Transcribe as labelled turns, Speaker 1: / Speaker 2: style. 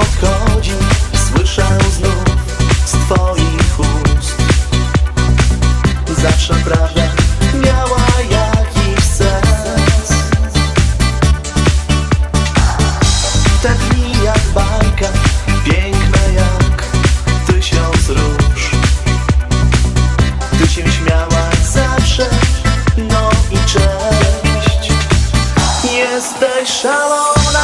Speaker 1: odchodzi, słyszę znów z twoich ust. Zawsze prawda miała jakiś sens. Te dni jak bajka, piękne jak tysiąc róż. Ty się śmiałaś zawsze, no i cześć. Jesteś szalona.